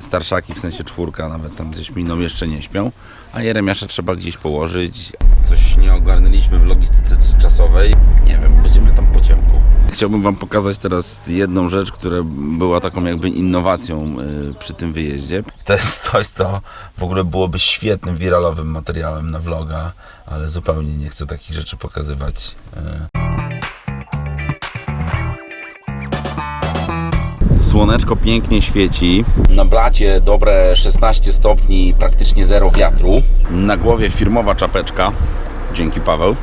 starszaki, w sensie czwórka, nawet tam ze Śminą jeszcze nie śpią, a Jeremiasza trzeba gdzieś położyć. Coś nie ogarnęliśmy w logistyce czasowej. Nie wiem, będziemy tam po ciemku. Chciałbym Wam pokazać teraz jedną rzecz, która była taką jakby innowacją y, przy tym wyjeździe. To jest coś, co w ogóle byłoby świetnym, wiralowym materiałem na vloga, ale zupełnie nie chcę takich rzeczy pokazywać. Słoneczko pięknie świeci. Na blacie dobre 16 stopni, praktycznie zero wiatru. Na głowie firmowa czapeczka. Dzięki Paweł.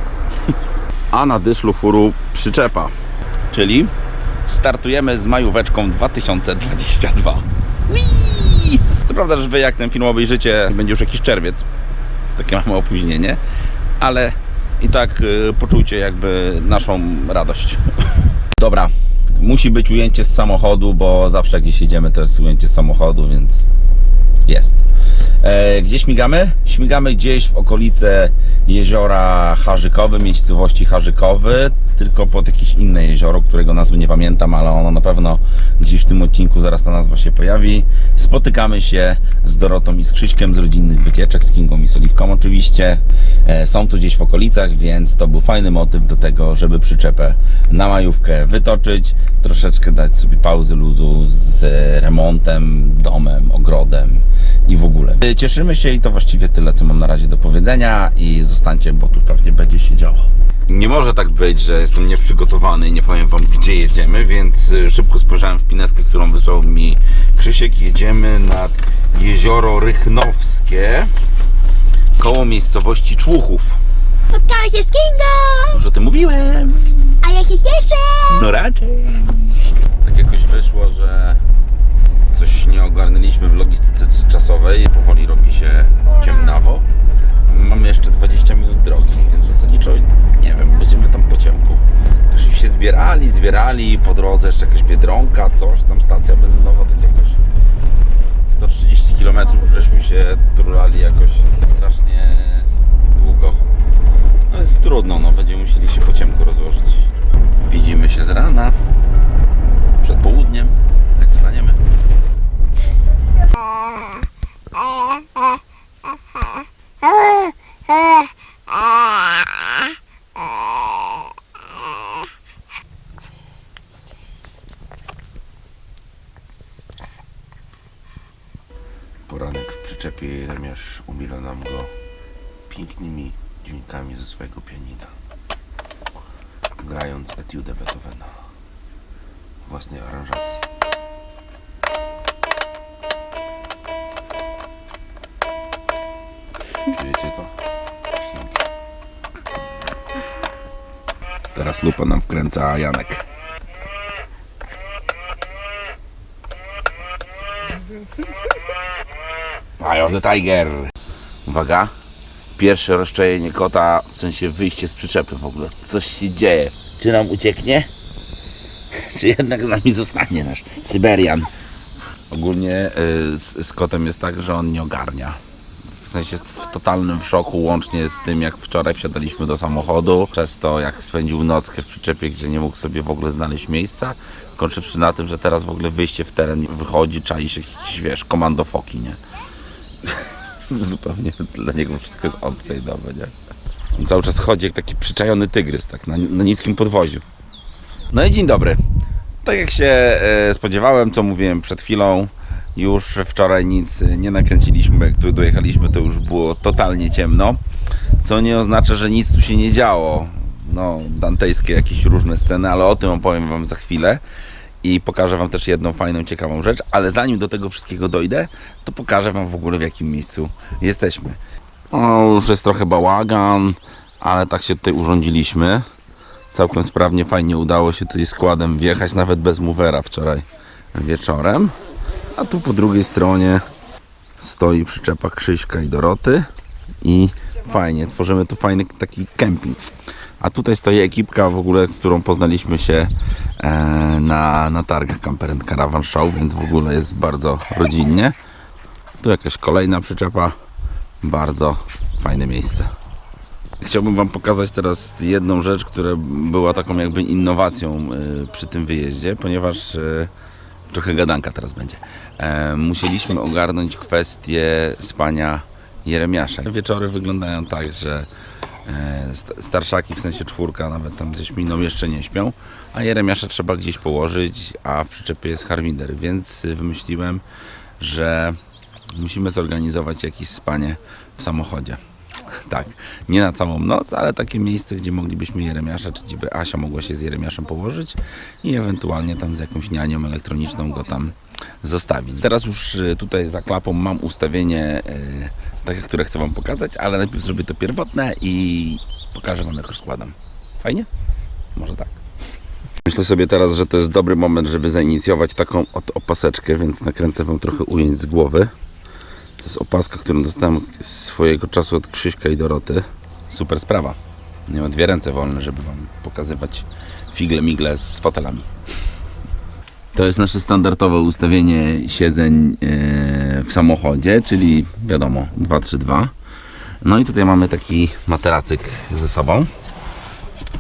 A na dyszlu furu przyczepa. Czyli startujemy z majóweczką 2022. Whee! Co prawda, że wy jak ten film obejrzycie, będzie już jakiś czerwiec. Takie mamy opóźnienie. Ale i tak y, poczujcie jakby naszą radość. Dobra, musi być ujęcie z samochodu, bo zawsze jak gdzieś to jest ujęcie z samochodu, więc jest. E, gdzie śmigamy? Śmigamy gdzieś w okolice jeziora Harzykowy, miejscowości Harzykowy, tylko pod jakieś inne jezioro, którego nazwy nie pamiętam, ale ono na pewno gdzieś w tym odcinku zaraz ta nazwa się pojawi. Spotykamy się z Dorotą i z Krzyśkiem z rodzinnych wycieczek, z Kingą i z Oliwką oczywiście. E, są tu gdzieś w okolicach, więc to był fajny motyw do tego, żeby przyczepę na majówkę wytoczyć, troszeczkę dać sobie pauzy luzu z remontem, domem, ogrodem i w ogóle. E, Cieszymy się i to właściwie tyle, co mam na razie do powiedzenia i zostańcie, bo tu pewnie będzie się działo. Nie może tak być, że jestem nieprzygotowany i nie powiem wam gdzie jedziemy, więc y, szybko spojrzałem w pineskę, którą wysłał mi Krzysiek. Jedziemy nad jezioro Rychnowskie koło miejscowości Człuchów. Spotkałeś się z Kingo! Już o tym mówiłem. A ja się cieszę! No raczej. Tak jakoś wyszło, że coś nie ogarnęliśmy w logistyce czasowej. Powoli robi się ciemnawo. Mamy jeszcze 20 minut drogi, więc zasadniczo nie wiem, będziemy tam po ciemku. Już się zbierali, zbierali, po drodze jeszcze jakaś biedronka, coś tam, stacja benzynowa, tak jakoś 130 km żeśmy się turlali jakoś strasznie długo. No jest trudno, no będziemy musieli się po ciemku rozłożyć. Widzimy się z rana, przed południem. Poranek w przyczepie Jeremiasz umila nam go pięknymi dźwiękami ze swojego pianina. Grając etiudę Beethovena. Własnej aranżacji. Czujecie to? Teraz lupa nam wkręca Janek. Of the Tiger. Uwaga. Pierwsze rozczajenie kota, w sensie wyjście z przyczepy w ogóle. Coś się dzieje. Czy nam ucieknie? Czy jednak z nami zostanie nasz Syberian? Ogólnie y, z, z kotem jest tak, że on nie ogarnia. W sensie jest w totalnym szoku, łącznie z tym, jak wczoraj wsiadaliśmy do samochodu, przez to, jak spędził nockę w przyczepie, gdzie nie mógł sobie w ogóle znaleźć miejsca, kończywszy na tym, że teraz w ogóle wyjście w teren wychodzi, czai się jakiś, wiesz, komando foki, nie? Zupełnie dla niego wszystko jest obce i nowe, nie? On cały czas chodzi jak taki przyczajony tygrys, tak, na, na niskim podwoziu. No i dzień dobry. Tak jak się e, spodziewałem, co mówiłem przed chwilą, już wczoraj nic nie nakręciliśmy, tu dojechaliśmy, to już było totalnie ciemno, co nie oznacza, że nic tu się nie działo. No, dantejskie jakieś różne sceny, ale o tym opowiem Wam za chwilę i pokażę Wam też jedną fajną, ciekawą rzecz, ale zanim do tego wszystkiego dojdę, to pokażę Wam w ogóle w jakim miejscu jesteśmy. O, już jest trochę bałagan, ale tak się tutaj urządziliśmy. Całkiem sprawnie, fajnie udało się tutaj składem wjechać, nawet bez movera wczoraj wieczorem. A tu po drugiej stronie stoi przyczepa Krzyśka i Doroty i fajnie, tworzymy tu fajny taki kemping. A tutaj stoi ekipka w ogóle, z którą poznaliśmy się e, na, na targach Camper and Caravan Show, więc w ogóle jest bardzo rodzinnie. Tu jakaś kolejna przyczepa, bardzo fajne miejsce. Chciałbym Wam pokazać teraz jedną rzecz, która była taką jakby innowacją y, przy tym wyjeździe, ponieważ y, Trochę gadanka teraz będzie. E, musieliśmy ogarnąć kwestię spania Jeremiasza. Wieczory wyglądają tak, że e, st- starszaki, w sensie czwórka, nawet tam ze śminą jeszcze nie śpią, a Jeremiasza trzeba gdzieś położyć, a w przyczepie jest harmider, więc wymyśliłem, że musimy zorganizować jakieś spanie w samochodzie. Tak, nie na całą noc, ale takie miejsce, gdzie moglibyśmy Jeremiasza, czy gdzie by Asia mogła się z Jeremiaszem położyć i ewentualnie tam z jakąś nianią elektroniczną go tam zostawić. Teraz już y, tutaj za klapą mam ustawienie y, takie, które chcę Wam pokazać, ale najpierw zrobię to pierwotne i pokażę Wam jak rozkładam. Fajnie? Może tak. Myślę sobie teraz, że to jest dobry moment, żeby zainicjować taką opaseczkę, więc nakręcę Wam trochę ujęć z głowy. To jest opaska, którą dostałem swojego czasu od Krzyśka i Doroty. Super sprawa. Nie mam dwie ręce wolne, żeby Wam pokazywać figle migle z fotelami. To jest nasze standardowe ustawienie siedzeń e, w samochodzie, czyli wiadomo 2-3-2. No i tutaj mamy taki materacyk ze sobą,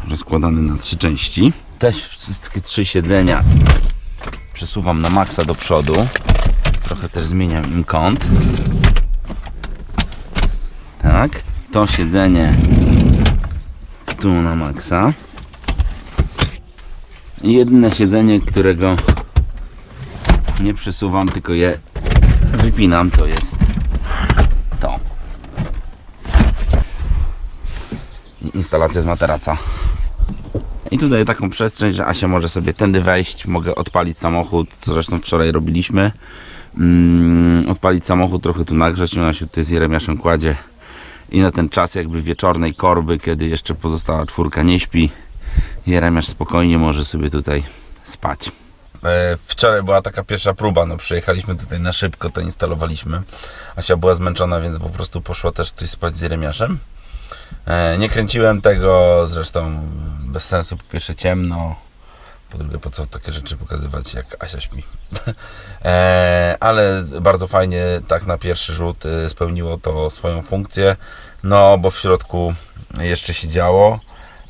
rozkładany na trzy części. Też wszystkie trzy siedzenia przesuwam na maksa do przodu. Trochę też zmieniam im kąt. Tak. To siedzenie tu na maksa. Jedyne siedzenie, którego nie przesuwam, tylko je wypinam, to jest to. Instalacja z materaca. I tutaj taką przestrzeń, że Asia może sobie tędy wejść, mogę odpalić samochód, co zresztą wczoraj robiliśmy. Mm, odpalić samochód, trochę tu nagrzać, ona się tutaj z Jeremiaszem kładzie. I na ten czas jakby wieczornej korby, kiedy jeszcze pozostała czwórka nie śpi, Jeremiasz spokojnie może sobie tutaj spać. E, Wczoraj była taka pierwsza próba, no przyjechaliśmy tutaj na szybko, to instalowaliśmy. Asia była zmęczona, więc po prostu poszła też tutaj spać z Jeremiaszem. E, Nie kręciłem tego, zresztą bez sensu, po pierwsze ciemno, po drugie po co takie rzeczy pokazywać jak Asia śpi. E, Ale bardzo fajnie tak na pierwszy rzut e, spełniło to swoją funkcję, no bo w środku jeszcze się działo.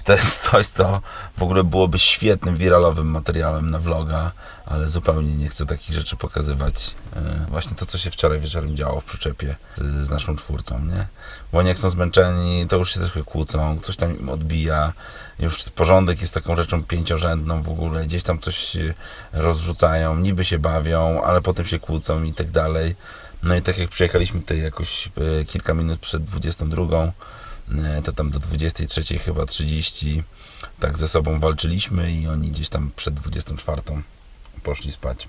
To jest coś, co w ogóle byłoby świetnym wiralowym materiałem na vloga, ale zupełnie nie chcę takich rzeczy pokazywać. E, Właśnie to, co się wczoraj wieczorem działo w przyczepie z, z naszą czwórcą, nie? Bo oni jak są zmęczeni, to już się trochę kłócą, coś tam im odbija. Już porządek jest taką rzeczą pięciorzędną w ogóle, gdzieś tam coś rozrzucają, niby się bawią, ale potem się kłócą i tak dalej. No i tak jak przyjechaliśmy tutaj jakoś e, kilka minut przed 22, e, to tam do 23 chyba 30 tak ze sobą walczyliśmy i oni gdzieś tam przed 24 poszli spać.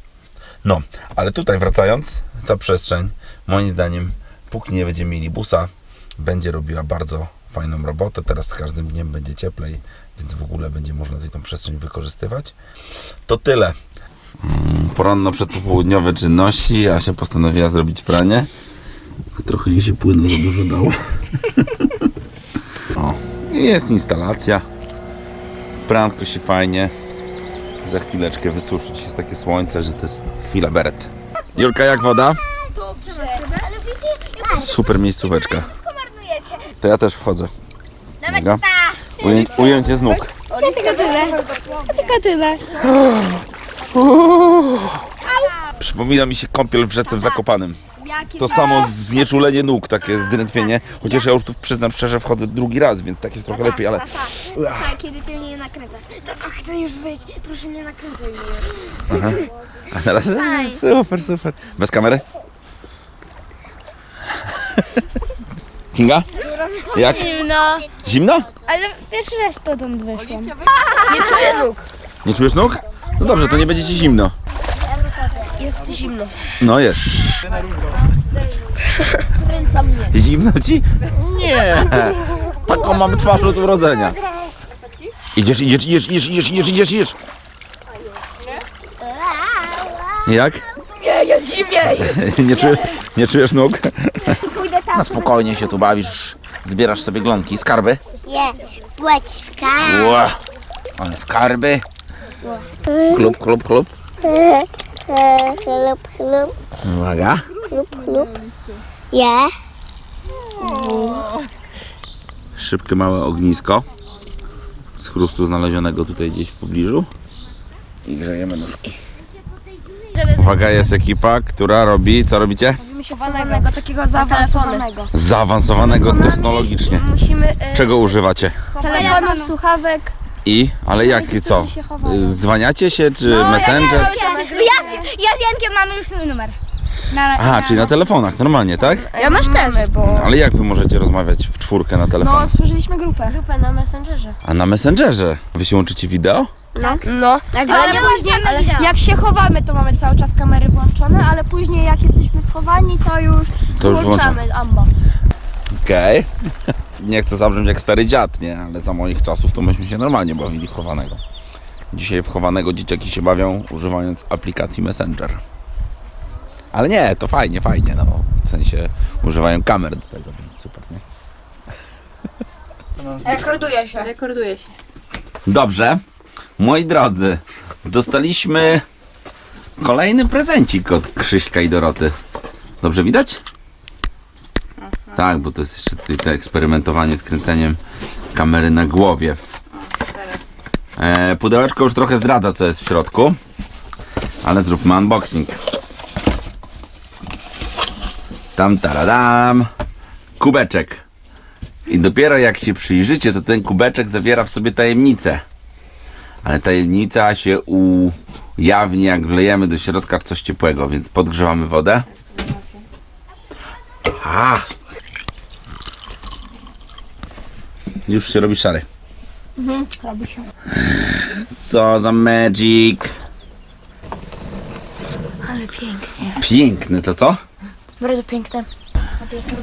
No, ale tutaj wracając, ta przestrzeń moim zdaniem, póki nie będziemy mieli busa, będzie robiła bardzo fajną robotę. Teraz z każdym dniem będzie cieplej, więc w ogóle będzie można tutaj tą przestrzeń wykorzystywać. To tyle. Poranno przedpopołudniowe czynności, a się postanowiła zrobić pranie. Trochę jej się płynu za dużo dało. Jest instalacja. Pranko się fajnie. Za chwileczkę wysuszyć. Jest takie słońce, że to jest chwila beret. Julka, jak woda? Dobrze, ale wiecie, jak Super miejscóweczka. wszystko marnujecie. To ja też wchodzę. Nawet. Ujęć, ujęcie z nóg. Tylko tyle. Tylko tyle. Przypomina mi się kąpiel w rzece w Zakopanym. Jakie To samo znieczulenie nóg, takie zdrętwienie. Chociaż ja już tu przyznam szczerze wchodzę drugi raz, więc tak jest trochę lepiej, ale tak, kiedy ty mnie nakręcasz. Tata, chcę już wyjść. Proszę nie nakręcaj mnie. A teraz super, super. Bez kamery? Kinga? Jak? Zimno. Zimno? Ale pierwszy raz stąd wyszłam. Nie czujesz nóg? No dobrze, to nie będzie ci zimno. Jest zimno. No jest. Zimno ci? Nie. Taką mam twarz od urodzenia. Idziesz, idziesz, idziesz, idziesz, idziesz, idziesz, idziesz, idziesz. Jak? Nie, jest zimniej. Nie czujesz, nie czujesz nóg? Na spokojnie się tu bawisz. Zbierasz sobie glonki, skarby. Nie, płeczka. Ła, ale skarby. Klub, klub, klub. Chlup, chlup, Uwaga. chlup, chlup. Ja. Szybkie małe ognisko z chrustu znalezionego tutaj gdzieś w pobliżu i grzejemy nóżki. Uwaga, jest ekipa, która robi, co robicie? Chowanego, takiego zaawansowanego. Zaawansowanego technologicznie. Musimy... y, Czego używacie? Telefonów, słuchawek. I? Ale jak i co? Zwaniacie się, czy Messenger? Ja, ja z Jankiem mamy już swój numer. Na, Aha, czyli na telefonach, normalnie, tak? Ja masz też, bo... Ale jak wy możecie rozmawiać w czwórkę na telefonie? No, stworzyliśmy grupę. Grupę na Messengerze. A na Messengerze? Wy się łączycie wideo? No. no. Ale Ale nie później, wideo. jak się chowamy, to mamy cały czas kamery włączone, ale później jak jesteśmy schowani, to już To już włączamy amba. Okej. Nie chcę zabrzmieć jak stary dziad, nie? Ale za moich czasów to myśmy się normalnie bawili w chowanego. Dzisiaj w chowanego dzieciaki się bawią używając aplikacji Messenger. Ale nie, to fajnie, fajnie, no. W sensie używają kamer do tego, więc super, nie? Rekorduje się. Rekorduje się. Dobrze. Moi drodzy, dostaliśmy kolejny prezencik od Krzyśka i Doroty. Dobrze widać? Tak, bo to jest jeszcze tutaj to eksperymentowanie z kręceniem kamery na głowie. E, pudełeczko już trochę zdradza, co jest w środku. Ale zróbmy unboxing. Tam taradam. Kubeczek. I dopiero jak się przyjrzycie, to ten kubeczek zawiera w sobie tajemnicę. Ale tajemnica się ujawni, jak wlejemy do środka coś ciepłego, więc podgrzewamy wodę. A. Już się robi szary. Robi się. Co za magic. Ale pięknie. Piękny to co? Bardzo piękne.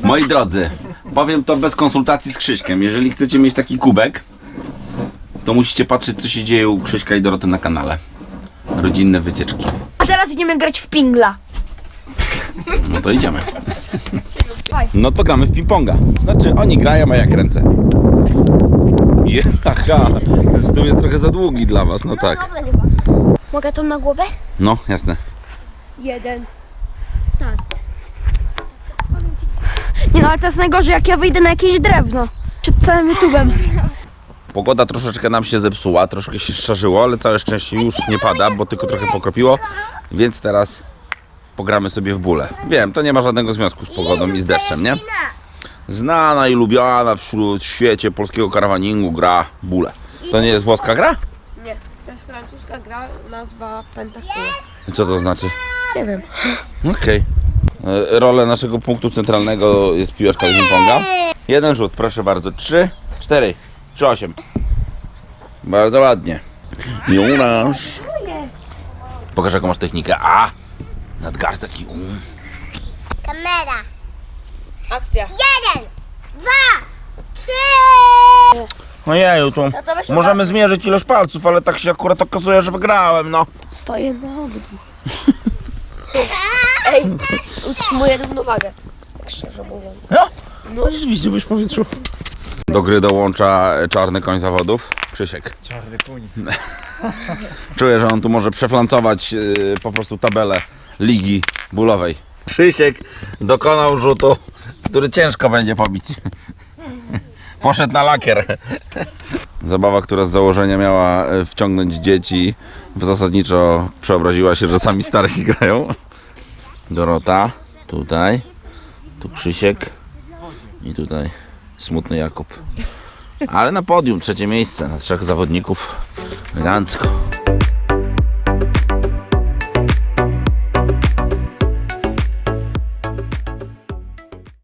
Moi drodzy, powiem to bez konsultacji z Krzyśkiem. Jeżeli chcecie mieć taki kubek, to musicie patrzeć, co się dzieje u Krzyśka i Doroty na kanale. Rodzinne wycieczki. A teraz idziemy grać w pingla. No to idziemy. No to gramy w ping-ponga. Znaczy, oni grają, a ja kręcę. Jaka, ten stół jest trochę za długi dla was, no tak. Mogę to na głowę? No, jasne. Jeden. Start. Nie no, ale to jest najgorzej, jak ja wyjdę na jakieś drewno. Przed całym YouTube'em. Pogoda troszeczkę nam się zepsuła, troszkę się szarzyło, ale całe szczęście już nie pada, bo tylko trochę pokropiło, więc teraz pogramy sobie w bóle. Wiem, to nie ma żadnego związku z pogodą i z deszczem, nie? Znana i lubiana wśród świecie polskiego karawaningu gra bóle. To nie jest włoska gra? Nie, to jest francuska gra, nazwa Pentacle. I Co to znaczy? Nie wiem. Okej. E, Rolę naszego punktu centralnego jest piłeczka z ping-ponga. Jeden rzut, proszę bardzo. Trzy, cztery, trzy, osiem. Bardzo ładnie. Jonasz. Pokaż jaką masz technikę. A! Nadgarstek i um. Kamera. Akcja. Jeden, dwa, trzy. Ojeju, to możemy zmierzyć ilość palców, ale tak się akurat okazuje, że wygrałem, no. Stoję na obydwu. Ej, utrzymuję równowagę. Tak szczerze mówiąc. No, no rzeczywiście byś w powietrzu. Do gry dołącza czarny koń zawodów, Krzysiek. Czarny koń. Czuję, że on tu może przeflancować yy, po prostu tabelę ligi bólowej. Krzysiek dokonał rzutu, który ciężko będzie pobić. Poszedł na lakier. Zabawa, która z założenia miała e, wciągnąć dzieci, zasadniczo przeobraziła się, że sami starsi grają. Dorota, tutaj, tu Krzysiek i tutaj smutny Jakub. Ale na podium trzecie miejsce na trzech zawodników. Elegancko.